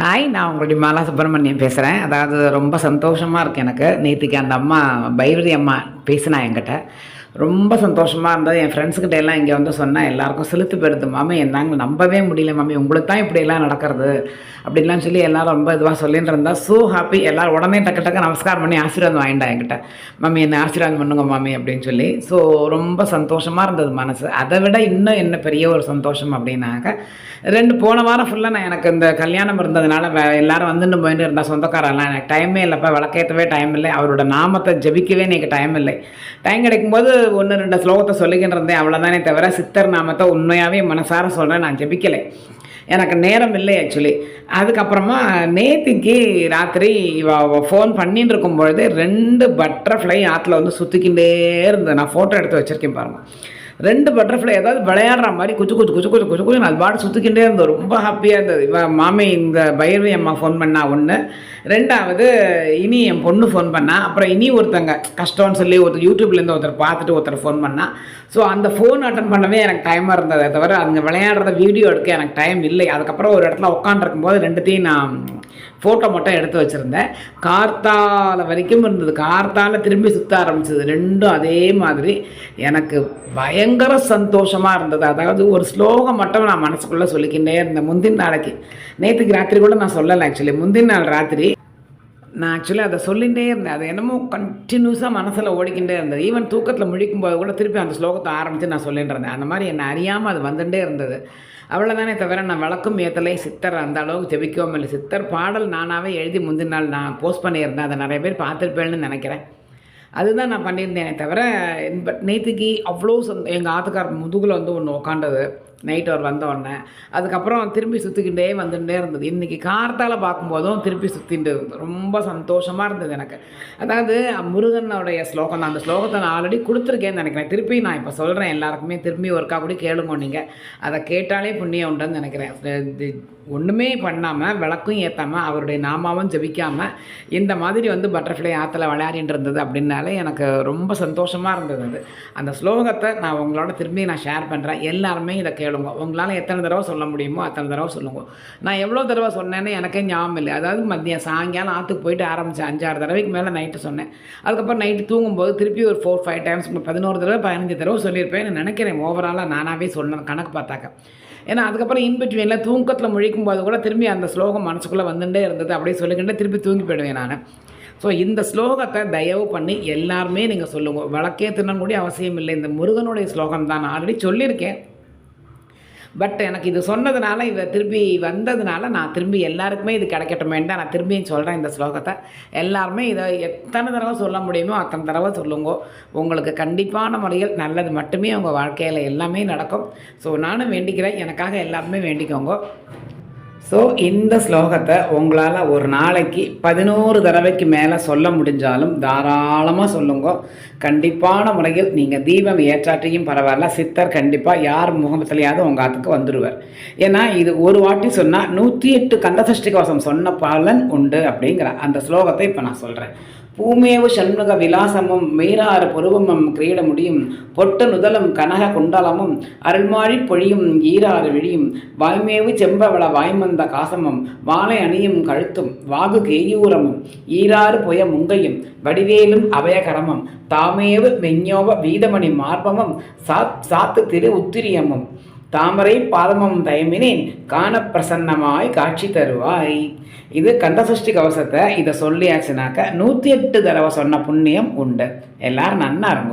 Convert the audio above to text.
Hi நான் உங்களுடைய மாலா சுப்பிரமணியம் பேசுகிறேன் அதாவது ரொம்ப சந்தோஷமாக இருக்குது எனக்கு. நேற்றுக்கு அந்த அம்மா பைரவி அம்மா பேசினா என்கிட்ட. ரொம்ப சந்தோஷமாக இருந்தது. என் ஃப்ரெண்ட்ஸுக்கிட்ட எல்லாம் இங்கே வந்து சொன்னால் எல்லாருக்கும் செலுத்து பெறுது மாமி. என்னாங்க நம்பவே முடியல மாமி. உங்களுக்கு தான் இப்படியெல்லாம் நடக்கிறது. அப்படின்லாம் சொல்லி எல்லாரும் ரொம்ப இதுவாக சொல்லிட்டு இருந்தா ஸோ ஹாப்பி எல்லோரும் உடனே டக்கு டக்கு நமஸ்காரம் பண்ணி ஆசீர்வாதம் வாங்கிட்டா என்கிட்ட. மாமி என்னை ஆசீர்வாதம் பண்ணுங்க மாமி அப்படின்னு சொல்லி. ஸோ ரொம்ப சந்தோஷமாக இருந்தது மனசு. அதை விட இன்னும் என்ன பெரிய ஒரு சந்தோஷம் அப்படின்னாக்க ரெண்டு போன வாரம் ஃபுல்லாக நான் எனக்கு இந்த கல்யாணம் இருந்ததுனால வே- எல்லாரும் வந்துட்டு போயிட்டு இருந்தால் சொந்தக்காரெல்லாம் எனக்கு டைமே இல்லைப்பா. விளக்கேற்றவே டைம் இல்லை. அவரோட நாமத்தை ஜபிக்கவே எனக்கு டைம் இல்லை. டைம் கிடைக்கும்போது ஒன்று ரெண்டு ஸ்லோகத்தை சொல்லிக்கிட்டு இருந்தேன் அவ்வளோதானே தவிர சித்தர் நாமத்தை உண்மையாகவே மனசார சொல்கிறேன் நான் ஜபிக்கலை. எனக்கு நேரம் இல்லை ஆக்சுவலி அதுக்கப்புறமா நேத்திக்கு ராத்திரி ஃபோன் பண்ணிட்டு இருக்கும் பொழுது ரெண்டு பட்டர்ஃப்ளை ஆற்றுல வந்து சுற்றிக்கிட்டே இருந்தது. நான் ஃபோட்டோ எடுத்து வச்சுருக்கேன் பாருங்க. ரெண்டு பட்டர்ஃப்ளை ஏதாவது விளையாடுற மாதிரி குச்சு குச்சு குச்சு குச்சு குச்சு குச்சு அது பாட்டு சுற்றிக்கிட்டே இருந்தது. ரொம்ப ஹாப்பியாக இருந்தது. இவ மாமி இந்த பைரவி அம்மா ஃபோன் பண்ணா ஒன்று ரெண்டாவது இனி என் பொண்ணு ஃபோன் பண்ணா. அப்புறம் இனி ஒருத்தங்க கஷ்டம்னு சொல்லி ஒருத்தர் யூடியூப்லேருந்து ஒருத்தர் பார்த்துட்டு ஒருத்தர் ஃபோன் பண்ணா. ஸோ அந்த ஃபோன் அட்டன் பண்ணவே எனக்கு டைமாக இருந்ததே தவிர அங்கே விளையாடுறத வீடியோ எடுக்க எனக்கு டைம் இல்லை. அதுக்கப்புறம் ஒரு இடத்துல உட்காந்துருக்கும் போது ரெண்டுத்தையும் நான் ஃபோட்டோ மட்டும் எடுத்து வச்சுருந்தேன். கார்த்தால வரைக்கும் இருந்தது. கார்த்தால திரும்பி சுற்ற ஆரம்பிச்சது. ரெண்டும் அதே மாதிரி. எனக்கு பயங்கர சந்தோஷமாக இருந்தது. அதாவது ஒரு ஸ்லோகம் மட்டும் நான் மனசுக்குள்ளே சொல்லிக்கிட்டே இருந்தேன். முந்தின நாளைக்கு. நேற்றுக்கு ராத்திரி கூட நான் சொல்லலை ஆக்சுவலி முந்தின நாள் ராத்திரி நான் ஆக்சுவலி அதை சொல்லிகிட்டே இருந்தேன். அது என்னமோ கண்டினியூஸாக மனசில் ஓடிக்கிட்டே இருந்தது. ஈவன் தூக்கத்தில் முழிக்கும் போது கூட திருப்பி அந்த ஸ்லோகத்தை ஆரம்பித்து நான் சொல்லிட்டு இருந்தேன். அந்த மாதிரி என்னை அறியாமல் அது வந்துட்டே இருந்தது. அவ்வளோதானே தவிர நான் விளக்கும் ஏத்தலை சித்தர் அந்த அளவுக்கு ஜெபிக்கவும் இல்லை. சித்தர் பாடல் நானாகவே எழுதி முந்தின நாள் நான் போஸ்ட் பண்ணியிருந்தேன். அதை நிறைய பேர் பார்த்துருப்பேன்னு நினைக்கிறேன். அதுதான் நான் பண்ணியிருந்தேனே தவிர பட் நேற்றுக்கு அவ்வளோ சொந்த எங்கள் ஆத்துக்கார முதுகில் வந்து ஒன்று உக்காண்டது நைட் அவர் வந்தோடனே அதுக்கப்புறம் திரும்பி சுற்றிக்கிட்டே வந்துகிட்டே இருந்தது. இன்றைக்கி கார்த்தால் பார்க்கும்போதும் திருப்பி சுற்றிட்டு இருந்தது. ரொம்ப சந்தோஷமாக இருந்தது எனக்கு. அதாவது முருகனுடைய ஸ்லோகம் தான். அந்த ஸ்லோகத்தை நான் ஆல்ரெடி கொடுத்துருக்கேன்னு நினைக்கிறேன். திருப்பி நான் இப்போ சொல்கிறேன் எல்லாருக்குமே திரும்பி ஒருக்கா கூட கேளுங்க நீங்கள் அதை கேட்டாலே புண்ணியம் உண்டுன்னு நினைக்கிறேன். ஒன்றுமே பண்ணாமல் விளக்கும் ஏற்றாமல் அவருடைய நாமாவும் ஜபிக்காமல் இந்த மாதிரி வந்து பட்டர்ஃப்ளை ஆற்றுல விளையாடிட்டு இருந்தது அப்படின்னாலே எனக்கு ரொம்ப சந்தோஷமாக இருந்தது அது. அந்த ஸ்லோகத்தை நான் உங்களோட திரும்பி நான் ஷேர் பண்ணுறேன் எல்லாருமே இதை கேளுங்க. உங்களால் எத்தனை தடவை சொல்ல முடியுமோ அத்தனை தடவை சொல்லுங்க. நான் எவ்வளோ தடவை சொன்னேன்னு எனக்கே ஞாபகம் இல்லை. அதாவது மதியம் சாயங்காலம் ஆற்றுக்கு போயிட்டு ஆரம்பித்தேன் அஞ்சாறு தடவைக்கு மேலே நைட்டு சொன்னேன். அதுக்கப்புறம் நைட்டு தூங்கும்போது திருப்பி ஒரு ஃபோர் ஃபைவ் டைம்ஸ் பதினோரு தடவை பதினஞ்சு தடவை சொல்லியிருப்பேன். நினைக்கிறேன் ஓவராலாக நானாகவே சொன்னேன் கணக்கு பார்த்தாக்க. ஏன்னா அதுக்கப்புறம் இன்பிட்வீனில் தூக்கத்தில் முழிக்கும் போது கூட திரும்பி அந்த ஸ்லோகம் மனசுக்குள்ளே வந்துட்டே இருந்தது. அப்படியே சொல்லிக்கிட்டே திருப்பி தூங்கி போயிடுவேன் நான். ஸோ இந்த ஸ்லோகத்தை தயவு பண்ணி எல்லாருமே நீங்கள் சொல்லுங்கள் விளக்கே கூட அவசியம் இல்லை. இந்த முருகனுடைய ஸ்லோகம் தான். நான் ஆல்ரெடி சொல்லியிருக்கேன். பட் எனக்கு இது சொன்னதுனால இவை திரும்பி வந்ததுனால நான் திரும்பி எல்லாருக்குமே இது கிடைக்கட்டுமேன்னு தான் நான் திரும்பியும் சொல்கிறேன் இந்த ஸ்லோகத்தை. எல்லாருமே இதை எத்தனை தடவை சொல்ல முடியுமோ அத்தனை தடவை சொல்லுங்க. உங்களுக்கு கண்டிப்பான முறையில் நல்லது மட்டுமே உங்கள் வாழ்க்கையில் எல்லாமே நடக்கும். ஸோ நானும் வேண்டிக்கிறேன். எனக்காக எல்லாருமே வேண்டிக்கோங்க. ஸோ இந்த ஸ்லோகத்தை உங்களால் ஒரு நாளைக்கு பதினோரு தடவைக்கு மேலே சொல்ல முடிஞ்சாலும் தாராளமாக சொல்லுங்க. கண்டிப்பான முறையில் நீங்கள் தீபம் ஏற்றாட்டியும் பரவாயில்ல சித்தர் கண்டிப்பாக யார் முகமத்துலையாவது உங்கள் ஆத்துக்கு வந்துடுவார் ஏன்னா இது ஒரு வாட்டி சொன்னால் நூற்றி எட்டு கந்தசஷ்டி கவசம் சொன்ன பலன் உண்டு அப்படிங்கிற அந்த ஸ்லோகத்தை இப்போ நான் சொல்கிறேன் பூமேவு சண்முக விலாசமும் மீராறு புருவமும் கிரீட முடியும். பொட்டு நுதலும் கனக குண்டலமும் அருள்மாழி பொழியும் ஈராறு விழியும். வாய்மேவு செம்பவள வாய்மந்த காசமும் வாழை அணியும் கழுத்தும் வாகு கேயூரமும் ஈராறு புய முங்கையும் வடிவேலும் அபயகரமும் தாமேவு வெஞ்ஞோப வீதமணி மார்பமும் சாத் சாத்து திரு உத்திரியமும். தாமரை பாதமம் தயமினேன் காண பிரசன்னமாய் காட்சி தருவாய். இது கந்தசஷ்டி கவசத்தை இதை சொல்லியாச்சுனாக்க நூற்றி எட்டு தடவை சொன்ன புண்ணியம் உண்டு. எல்லாரும் நன்னா இருக்கும்